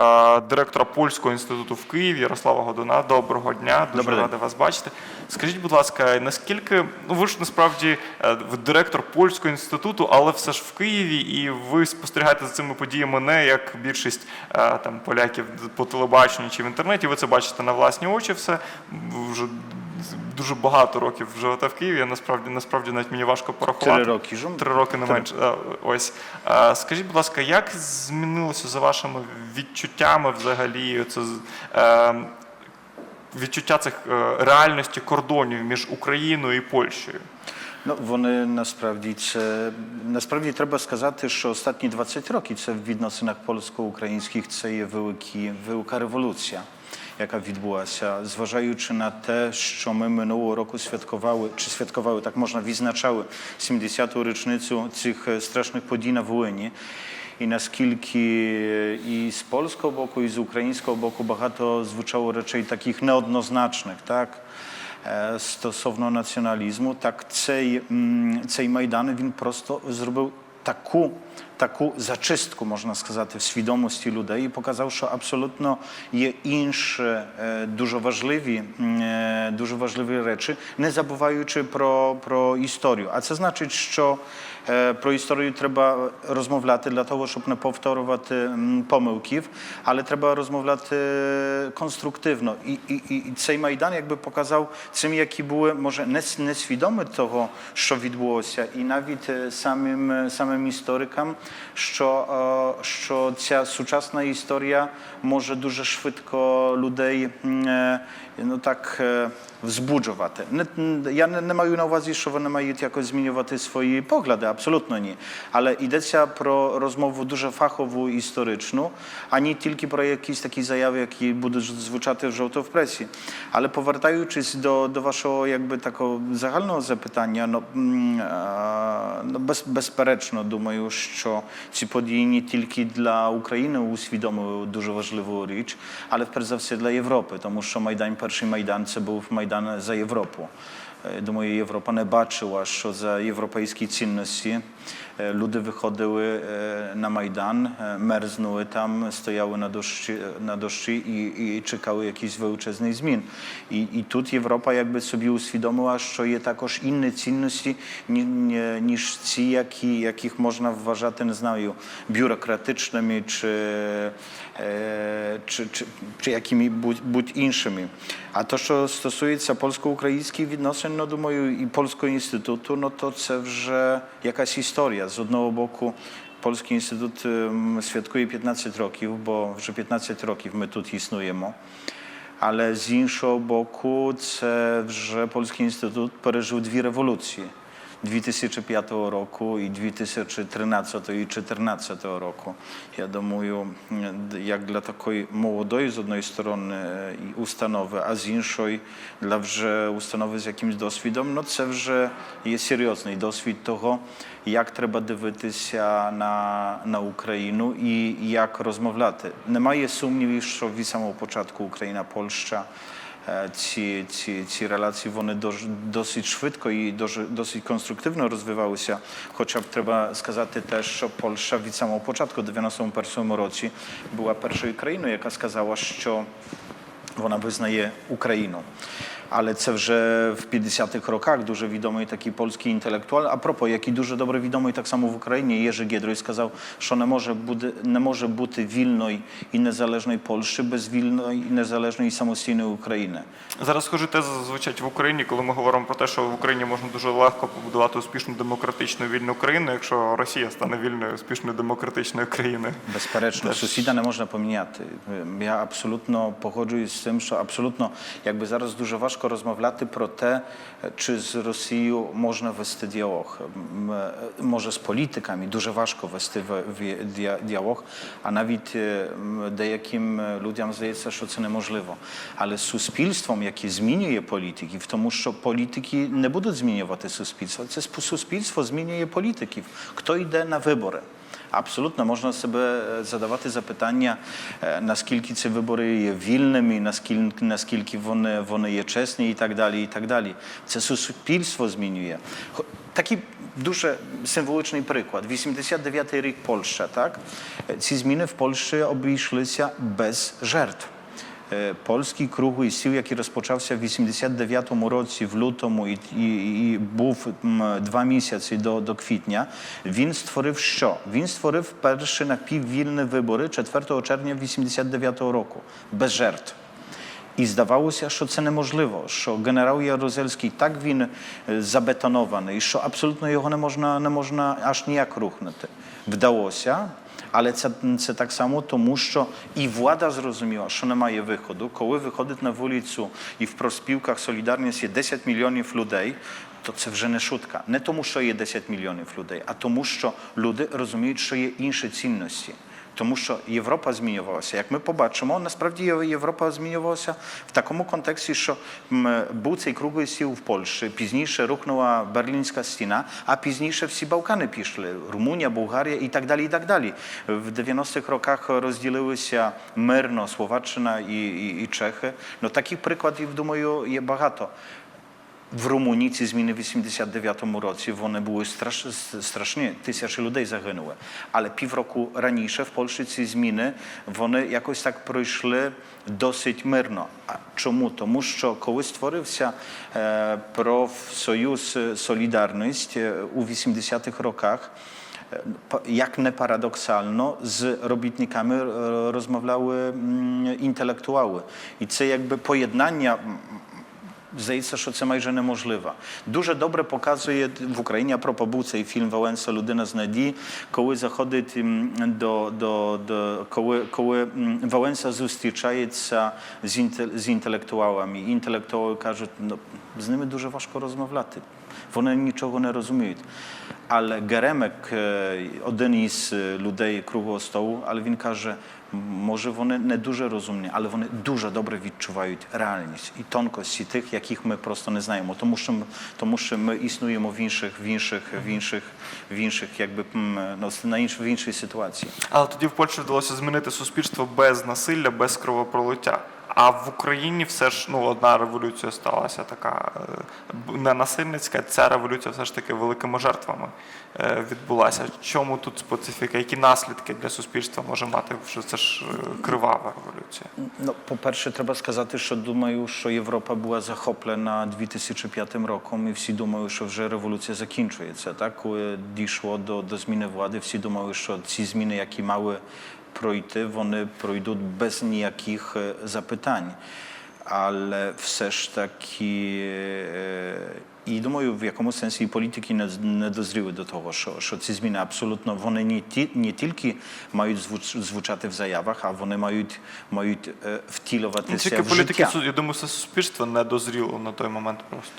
Е, директора Польського інституту в Києві Ярослава Годуна. Доброго дня, дуже Добрий рада вас бачити. Скажіть, будь ласка, наскільки ну ви ж насправді е, директор польського інституту, але все ж в Києві, і ви спостерігаєте за цими подіями не як більшість е, там поляків по телебаченню чи в інтернеті? Ви це бачите на власні очі, все вже дуже багато років живете в Києві. Насправді насправді навіть мені важко порахувати. Три роки жом. Три роки не менше. Ось скажіть, будь ласка, як змінилося за вашими відчуттями взагалі? Це е, відчуття цих е, реальності кордонів між Україною і Польщею? No, ну, вони насправді це насправді треба сказати, що останні 20 років це в відносинах польсько-українських це є великі велика революція. jaka zważając, zważajuczy na te, co my minuło roku świadkowały, czy świadkowały, tak można wyznaczały, 70. rocznicę tych e, strasznych podzi w Wołynie. I nas kilki e, i z polskiego boku, i z ukraińskiego boku, bardzo zwyczało raczej takich nieodnoznacznych, tak? E, stosowno nacjonalizmu, tak cej, mm, cej Majdany, win prosto zrobił taką taką zaczystku, można сказати, w świadomości ludzi i pokazał, że absolutnie je inne, e, dużo ważliwe, dużo ważliwe rzeczy, nie zabywający pro, pro historię. A co znaczy, że e, pro historię trzeba rozmawiać, dlatego, żeby nie powtarzać e, pomyłki, ale trzeba rozmawiać konstruktywno. I, i, i cej Majdan jakby pokazał tym, jaki były, może nie nieświadomy tego, co odbyło się i nawet samym, samym самим історикам, що що ця сучасна історія може дуже швидко людей ну так Ja nie, nie mam na uwadze, że one mają jakoś zmieniać swoje poglądy, absolutnie nie. Ale idzie pro rozmowę dużo fachową i historyczną, a nie tylko pro jakieś takie zajawy, jakie będą w żółto w presji. Ale powracając do, do waszego jakby takiego zagalnego zapytania, no, mm, e, no bez, bezpereczno думаю, що ці події не тільки для України усвідомили дуже важливу річ, але перш за все для Європи, тому що Майдан, перший Майдан це був Майдан за Європу. Е, думаю, Європа не бачила, що за європейські цінності. E, ludy wychodziły e, na Majdan, e, merznuły tam, stojały na doszczy, na i, i czekały jakiś wyuczeznych zmian. I, I tutaj Europa jakby sobie uświadomiła, że jest takoż inne cenności niż ci, jaki, jakich można uważać, znają, biurokratycznymi czy, e, czy, czy, czy, jakimi bądź, innymi. A to, co stosuje się polsko-ukraińskich odnoszeń, no do mojego i Polskiego Instytutu, no to że jakaś historia. Z jednego boku Polski Instytut świadkuje 15 roków, bo że 15 roków my tu istniejemy. Ale z innego boku, że Polski Instytut przeżył dwie rewolucje. 2005 roku i 2013 to i tego roku. Ja думаю, jak dla takiej młodej z jednej strony e, ustanowy, a z innej dla że ustanowy z jakimś doświadczeniem, no to że jest seriozny doświadczenie tego, jak trzeba dywytyć na, na Ukrainę i jak rozmawiać. Nie ma sumniu, że od samego początku ukraina Polszcza. ці ці, ці relacje one dosyć szybko i dosyć konstruktywno rozwijały się, chociaż trzeba сказати też, że Polsza od samego początku, w 91 році, była pierwszą krainą, jaka skazała, że вона визнає Україну. Але це вже в 50 роках. Дуже відомий widomy польський інтелектуал. А пропо, який дуже добре відомий, так само в Україні, Ukrainie, Jerzy Giedroy skazał, że nie może, budy, nie może być wilnej i niezależnej Polski bez wilnej, незалежної самостійної України. Зараз схожі тези звучать в Україні, коли ми говоримо про те, що в Україні можна дуже легко побудувати успішну демократичну вільну країну, якщо Росія стане вільною, успішною демократичною країною. Безперечно, Теж... сусіда не можна поміняти. Я абсолютно погоджуюсь z tym, że absolutno jakby zaraz dużo ważko rozmawiać pro te, czy z Rosją można westy dialog. Może z politykami dużo ważko westy dialog, a nawet e, jakim ludziom zdaje się, że to możliwe. Ale z suspilstwem, jakie je polityki, w tym, że polityki nie będą zmieniować suspilstwa, to suspilstwo zmieniuje polityki. Kto idzie na wybory? Absolutnie. Można sobie zadawać te zapytania, e, na skilki ci wybory je wilnymi, na skilki, na skilki one, je czesne i tak dalej, i tak dalej. Co suspilstwo zmieniuje? Taki duży symboliczny przykład. 89. rok Polsza, tak? E, ci zmiany w Polsce obyszły się bez żartu. E, polski kruchu i sił, jaki rozpoczął się w 1989 roku w lutym i, i, był dwa miesiące do, kwietnia, win stworzył co? Win stworzył pierwszy napiw wilne wybory 4 czerwca 1989 roku, bez żart. I zdawało się, że to niemożliwe, że generał Jaruzelski tak win e, zabetonowany, że absolutnie go nie można, nie można aż nijak ruchnąć. Wdało się, але це це так само тому, що і влада зрозуміла, що немає виходу. Коли виходить на вулицю і в проспілках солідарність є 10 мільйонів людей. То це вже не шутка. Не тому, що є 10 мільйонів людей, а тому, що люди розуміють, що є інші цінності. тому що Європа змінювалася. Як ми побачимо, насправді Європа змінювалася в такому контексті, що був цей круглий сіл в Польщі, пізніше рухнула Берлінська стіна, а пізніше всі Балкани пішли: Румунія, Болгарія і так далі. І так далі. В 90-х роках розділилися мирно Словаччина і, і, і Чехи. Ну таких прикладів думаю є багато. в Румунії ці зміни в 89-му році вони були страш, страшні, тисячі людей загинули. Але півроку раніше в Польщі ці зміни вони якось так пройшли досить мирно. А чому? Тому що коли створився е, профсоюз Солідарність у 80-х рокach, jak nie paradoksalno, z robitnikami rozmawiały intelektuały. I co jakby pojednania здається, що це майже неможливо. Дуже добре показує в Україні а пропо був цей фільм Валенса Людина з надії, коли заходить до до, до коли коли Валенса зустрічається з інтелектуалами. Інтелектуали кажуть, ну з ними дуже важко розмовляти. Вони нічого не розуміють. Але Геремек, е, один із е, людей круглого столу, але він каже, може вони не дуже розумні, але вони дуже добре відчувають реальність і тонкості тих, яких ми просто не знаємо. Тому що тому що ми існуємо в інших, в інших, в інших, в інших, якби ну, на інш, в іншій ситуації. Але тоді в Польщі вдалося змінити суспільство без насилля, без кровопролиття. А в Україні все ж ну одна революція сталася така е, не насильницька. Ця революція все ж таки великими жертвами е, відбулася. Чому тут специфіка? Які наслідки для суспільства може мати? Що це ж е, кривава революція? Ну, по перше, треба сказати, що думаю, що Європа була захоплена 2005 роком, і всі думали, що вже революція закінчується. Так коли дійшло до, до зміни влади, всі думали, що ці зміни, які мали пройти, вони пройдуть без ніяких е, запитань. Але все ж таки, е, і думаю, в якому сенсі і політики не, не дозріли до того, що що ці зміни абсолютно вони не ті не тільки мають звучати в заявах, а вони мають мають е, втілюватися. Ну, тільки в життя. політики я думаю, все суспільство не дозріло на той момент просто.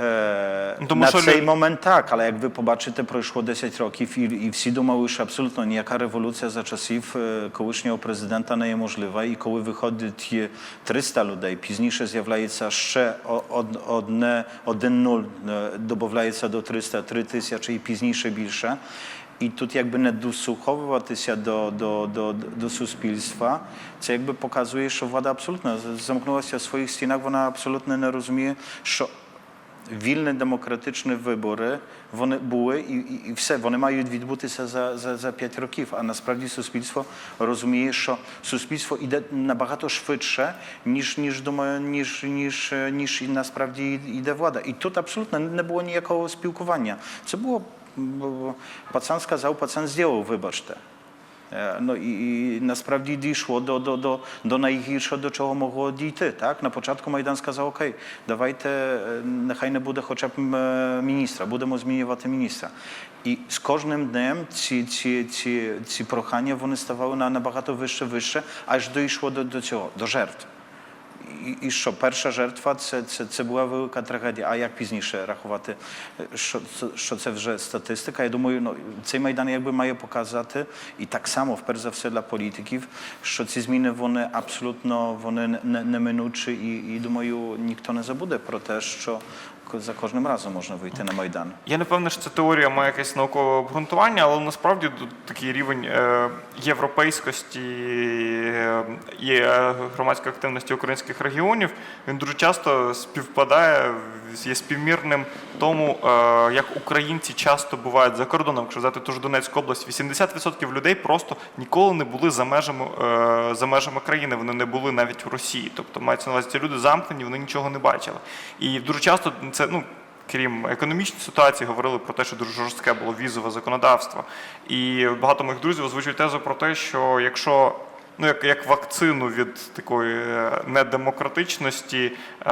E, no to na muszą... moment tak, ale jak wy pobaczyte, prošlo 10 roków i, i wsi думали, już absolutno niejaka rewolucja za czasów e, kołyszniego prezydenta nie jest możliwa i koły wychodzi 300 ludzi, późniejsze zjawiaje się jeszcze od, od, od 0, e, się do 300, 3000 czyli późniejsze większe. I tutaj jakby nie dosłuchowywać się do, do, do, do suspilstwa, co jakby pokazuje, że władza absolutna zamknęła się w swoich scenach, ona absolutnie nie rozumie, że wilne demokratyczne wybory, były i, i, i wse, one mają odbyty się za, za, za 5 roków, a naprawdę społeczeństwo rozumie, że społeczeństwo idzie na bardzo szybsze niż, niż, niż, niż, niż naprawdę idzie władza. I tutaj absolutnie nie było niejako spiłkowania. Co było, bo pacjanska zał, pacjent zdjął, wybacz E, no i, na nasprawdzi doszło do, do, do, najgorszego, do czego mogło dojść, tak? Na początku Majdanska сказал, okej, okay, dawajcie, niechaj nie będzie chociaż e, ministra, będziemy zmieniać ministra. I z każdym dniem ci, ci, ci, ci prochania, one stawały na, na bardzo wyższe, wyższe, aż doszło do, do czego? Do żertw. і, і що перша жертва це, це, це була велика трагедія. А як пізніше рахувати, що що це вже статистика? Я думаю, ну цей майдан якби має показати, і так само вперше за все для політиків, що ці зміни вони абсолютно вони неминучі, не і, і думаю, ніхто не забуде про те, що за кожним разом можна вийти на майдан. Я не певний, що ця теорія має якесь наукове обґрунтування, але насправді такий рівень е, європейськості і е, громадської активності українських регіонів він дуже часто співпадає є співмірним тому, е, як українці часто бувають за кордоном, якщо взяти ту ж Донецьку область, 80% людей просто ніколи не були за межами е, за межами країни. Вони не були навіть в Росії. Тобто мається на увазі ці люди замкнені, вони нічого не бачили. І дуже часто це ну. Крім економічної ситуації, говорили про те, що дуже жорстке було візове законодавство, і багато моїх друзів озвучують тезу про те, що якщо ну, як як вакцину від такої е, недемократичності е,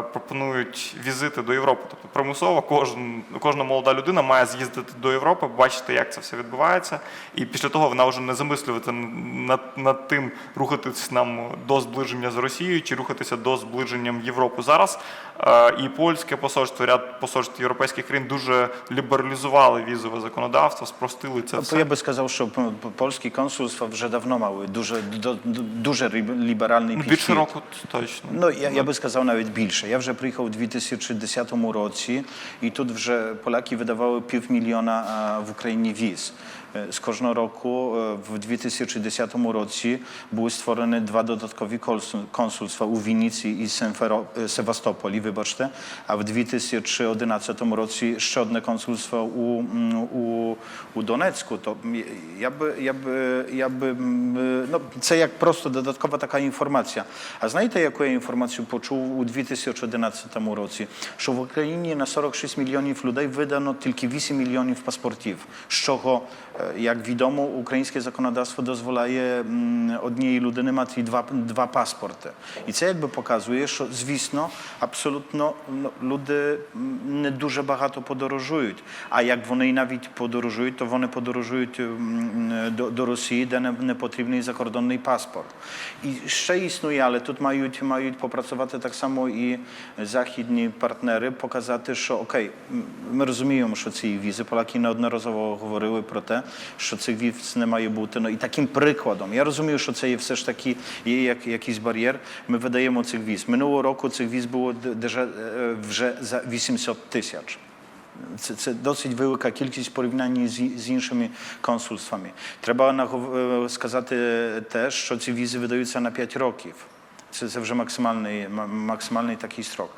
пропонують візити до Європи. Тобто примусово кожен, кожна молода людина має з'їздити до Європи, бачити, як це все відбувається, і після того вона вже не замислювати над, над тим, рухатись нам до зближення з Росією чи рухатися до зближення Європи зараз. Е, і польське посольство, ряд посольств європейських країн дуже лібералізували візове законодавство, спростили це. Тобто все. Я би сказав, що польські консульства вже давно мали дуже. do, do, duže liberalni підхід. Більше року точно. Ну, я, я би сказав навіть більше. Я вже приїхав у 2010 році, і тут вже поляки видавали півмільйона в Україні віз z każdego roku e, w 2010 roku były stworzone dwa dodatkowe konsulstwa u Winicy i e, Sewastopoli, wybaczcie, a w 2011 roku jeszcze jedno konsulstwo u, mm, u, u Donecku. To ja by, ja by, ja by, no, to jak prosto dodatkowa taka informacja. A znajdę, jaką ja informację poczuł u 2011 roku, że w Ukrainie na 46 milionów ludzi wydano tylko 8 milionów паспортів, Z czego? Jak wiadomo, ukraińskie zakonodawstwo dozwalaje mm, odniej ludy nie mać dwa, dwa paszporty. I co jakby pokazuje, że zwisno, absolutno no, ludy nie dużo багато подорожують. А як вони і навіть подорожують, то вони подорожують до, до Росії, де не, не потрібний закордонний паспорт. І ще існує, але тут мають, мають попрацювати так само і західні партнери, показати, що окей, ми розуміємо, що ці візи, Поляки неодноразово говорили про те, що цих вівць не має бути. Ну і таким прикладом я розумію, що це є все ж таки є як якийсь бар'єр. Ми видаємо цих віз. Минулого року цих віз було вже за 800 тисяч. Це, це досить велика кількість в порівнянні з, з іншими консульствами. Треба сказати теж, що ці візи видаються на 5 років. Це, це вже максимальний, максимальний такий строк.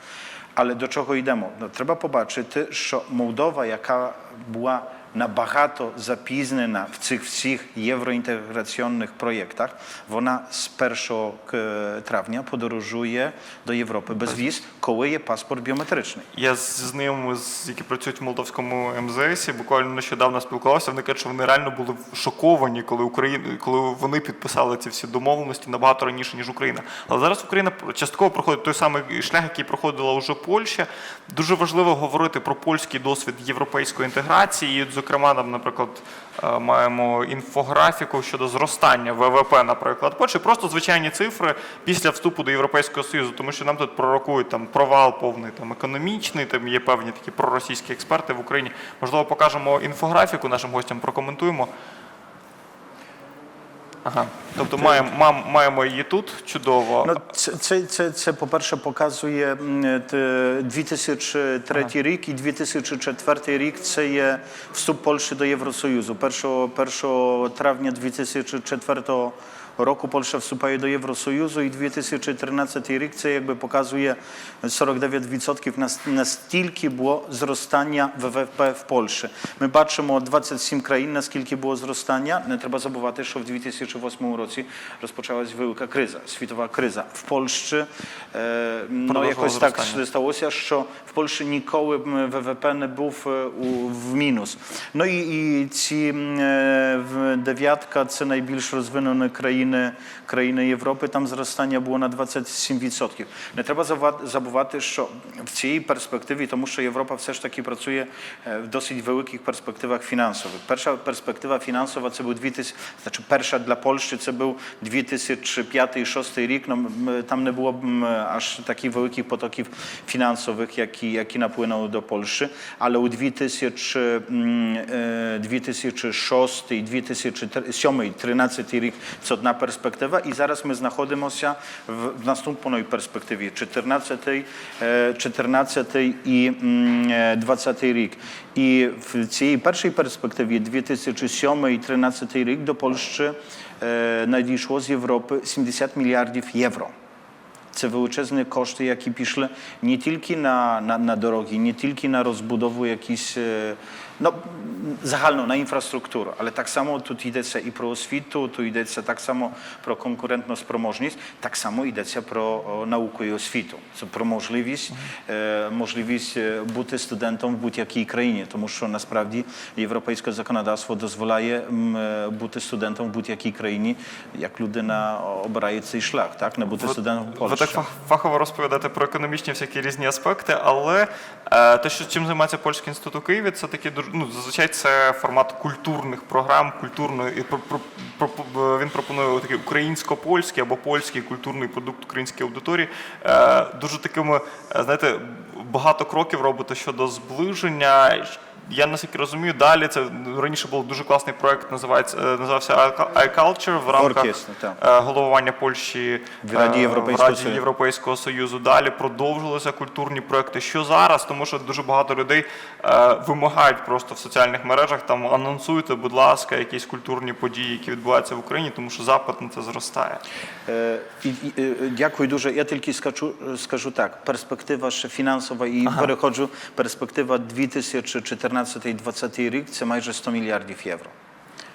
Але до чого йдемо? No, треба побачити, що Молдова, яка була набагато запізнена в цих всіх євроінтеграційних проєктах. Вона з 1 е, травня подорожує до Європи без віз, коли є паспорт біометричний. Я з ним, які працюють в молдовському МЗС. буквально нещодавно спілкувався. Вони кажуть, що вони реально були шоковані, коли Україна, коли вони підписали ці всі домовленості набагато раніше ніж Україна. Але зараз Україна частково проходить той самий шлях, який проходила вже Польща. Дуже важливо говорити про польський досвід європейської інтеграції зокрема, там, наприклад, е, маємо інфографіку щодо зростання ВВП, наприклад, Польщі, просто звичайні цифри після вступу до Європейського Союзу, тому що нам тут пророкують там провал повний там економічний. Там є певні такі проросійські експерти в Україні. Можливо, покажемо інфографіку нашим гостям, прокоментуємо. Ага. Тобто маємо мам, маємо її тут чудово. Ну, Це, це, це, це по-перше, показує 2003 ага. рік і 2004 рік це є вступ Польщі до Євросоюзу. 1, 1 травня 2004 року. roku Polsza wstupuje do Eurosojuzu i 2014 rykce jakby pokazuje 49 wicotków na, na stilki było wzrostania WWP w Polsce. My patrzymy o 27 krain na stilki było wzrostania. No, trzeba zobaczyć, że w 2008 roku rozpoczęła się wielka kryza, światowa kryza. W Polsce e, no, jakoś tak stało się, w Polsce nikoły WWP nie był w minus. No i, ci e, dewiatka, co najbliższe rozwinione kraje країни країни Європи, там зростання було на 27%. Не треба забувати, що в цій перспективі, тому що Європа все ж таки працює в досить великих перспективах фінансових. Перша перспектива фінансова це був 2000, значить перша для Польщі це був 2005-2006 рік. No, tam nie było aż takich wielkich potoków finansowych, jaki, jaki napłynął do Polski, ale u 2006 i 2007-2013 rok, co inna perspektywa i zaraz my znajdujemy się w, w następnej perspektywie 14, 14 e, i 20 mm, e, rok. I w tej pierwszej perspektywie 2007 i 2013 rok do Polski e, nadійшло z Europy 70 miliardów euro. Це величезні кошти, які пішли не тільки на, на, на дороги, не тільки на розбудову якісь. no, загально на інфраструктуру, але так само тут йдеться і про освіту, тут йдеться так само про конкурентну спроможність, так само йдеться про науку і освіту. Це про можливість можливість бути студентом в будь-якій країні, тому що насправді європейське законодавство дозволяє бути студентом в будь-якій країні, як людина обирає цей шлях, так не бути ви, студентом в Польщі. Ви так фахово розповідаєте про економічні всякі різні аспекти, але те, що чим займається польський інститут у Києві, це такі дуже ну, зазвичай це формат культурних програм, культурної і е, він пропонує такий українсько-польський або польський культурний продукт української аудиторії. Е, дуже такими е, знаєте, багато кроків робити щодо зближення я наскільки розумію, далі це раніше був дуже класний проект, називається е, називався iCulture в рамках е, головування Польщі в Раді е, Європейського, Раді Європейського Союзу. Далі продовжилися культурні проекти. Що зараз? Тому що дуже багато людей вимагають просто в соціальних мережах там анонсуйте, будь ласка, якісь культурні події, які відбуваються в Україні, тому що запит на це зростає. дякую дуже. Я тільки скажу, скажу так: перспектива ще фінансова і ага. переходжу. Перспектива 2014 14-20 рік це майже 100 мільярдів євро.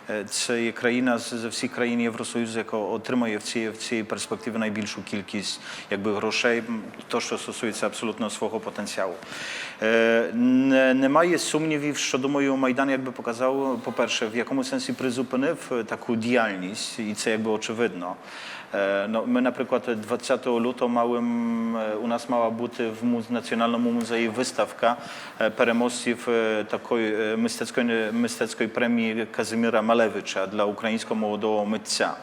Е, це є країна з всіх країн Євросоюзу, яка отримує в цій в цій перспективі найбільшу кількість якби грошей, то що стосується абсолютно свого потенціалу. Немає сумнівів щодо моєго майдану, якби показав, по-перше, в якому сенсі призупинив таку діяльність, і це якби очевидно. No, my na przykład 20 lutego małym, e, u nas mała buty w muzeum Nacjonalnym Muzeum wystawka e, w e, takiej mysteckiej, mysteckiej premii Kazimiera Malewicza dla ukraińskiego młodego mytca.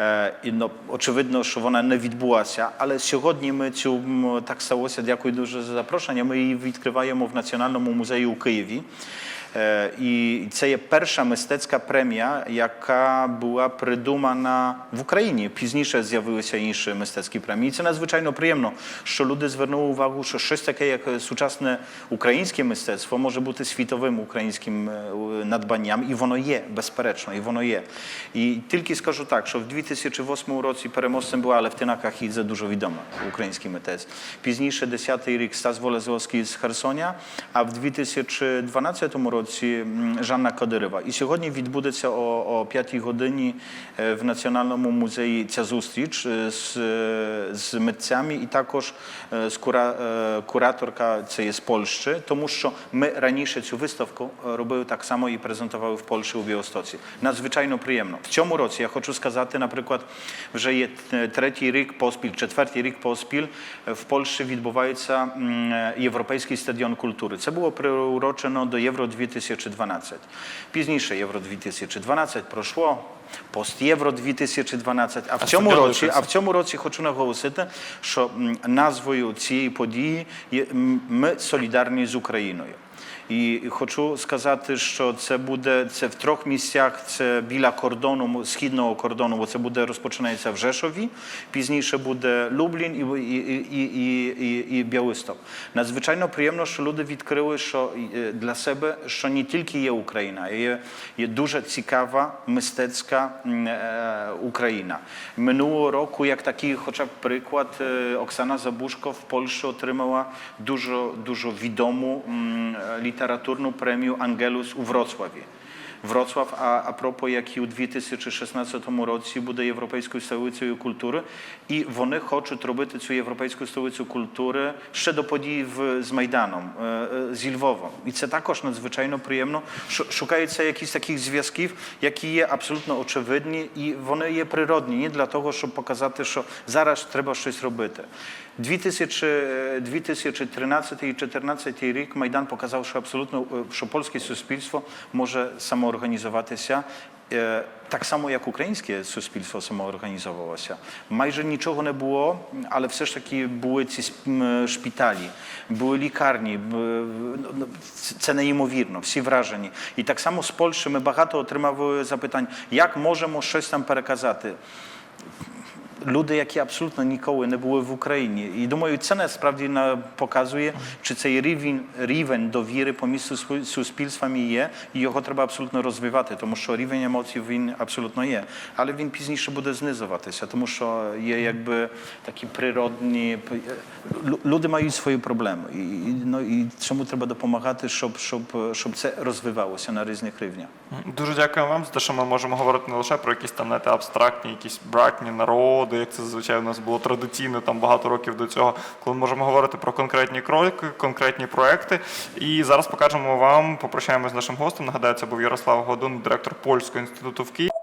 Е, і ну, очевидно, що вона не відбулася. Але сьогодні ми цю так сталося. Дякую дуже за запрошення. Ми її відкриваємо в Національному музеї у Києві. E, i to jest pierwsza mistecka premia, jaka była przydumana w Ukrainie. Później zjawiły się inne mistecki premie. I to nadzwyczajno przyjemno, że ludzie zwrócili uwagę, że coś takie jak współczesne ukraińskie mistecwo może być światowym ukraińskim e, nadbaniem i ono je, bezpieczne, i ono je. I tylko skoro tak, że w 2008 roku przemocem była Leftyna za dużo widoma ukraińskim MTS. Później 10. rok Stas Wolezłowski z Chersonia, a w 2012 roku році Жанна Кадирова. І сьогодні відбудеться о, о 5 годині в Національному музеї ця зустріч з з митцями і також з кура, кураторка цієї з Польщі, тому що ми раніше цю виставку робили так само і презентували в Польщі у Біостоці. Надзвичайно приємно. В цьому році я хочу сказати, наприклад, вже є третій рік поспіль, четвертий рік поспіль в Польщі відбувається Європейський стадіон культури. Це було приурочено до Євро 2020. 2012 Пізніше Євро-2012 пройшло. Пост Євро 2012. А в цьому році, а в цьому році хочу наголосити, що назвою цієї події є ми солідарні з Україною. І хочу сказати, що це буде це в трьох місцях. Це біля кордону східного кордону. Бо це буде розпочинається в Жешові. Пізніше буде Люблін і і, і, і, і, і Бялисток. Надзвичайно приємно, що люди відкрили, що для себе що не тільки є Україна, є, є дуже цікава мистецька е, Україна. Минулого року, як такий, хоча б приклад, Оксана Забушко в Польщі отримала дуже дуже відому літературу literaturną premię Angelus u Wrocławiu. Вроцлав, а a, a як і у 2016 році буде європейською столицею культури, і вони хочуть робити цю європейську столицю культури ще до подій з Майданом, зі Львовом. І це також надзвичайно приємно. Шукається якісь таких зв'язків, які є абсолютно очевидні, і вони є природні не для того, щоб показати, що зараз треба щось робити. 2000, 2013 і 2014 рік Майдан показав, що абсолютно що польське суспільство може само самоорганізуватися. Е, так само, як українське суспільство самоорганізовувалося, майже нічого не було, але все ж таки були ці шпіталі, були лікарні. Ну, це неймовірно, всі вражені. І так само з Польщі ми багато отримали запитань, як можемо щось там переказати люди, які абсолютно ніколи не були в Україні. І думаю, це насправді показує, чи цей рівень рівень довіри поміж суспільствами є, і його треба абсолютно розвивати, тому що рівень емоцій він абсолютно є. Але він пізніше буде знизуватися, тому що є якби такі природні е, люди мають свої проблеми. І, ну, і цьому треба допомагати, щоб, щоб, щоб це розвивалося на різних рівнях. Дуже дякую вам за те, що ми можемо говорити не лише про якісь там знаєте, абстрактні, якісь братні народи заходу, як це звичайно у нас було традиційно там багато років до цього, коли ми можемо говорити про конкретні кроки, конкретні проекти. І зараз покажемо вам, попрощаємося з нашим гостем. Нагадаю, це був Ярослав Годун, директор польського інституту в Києві.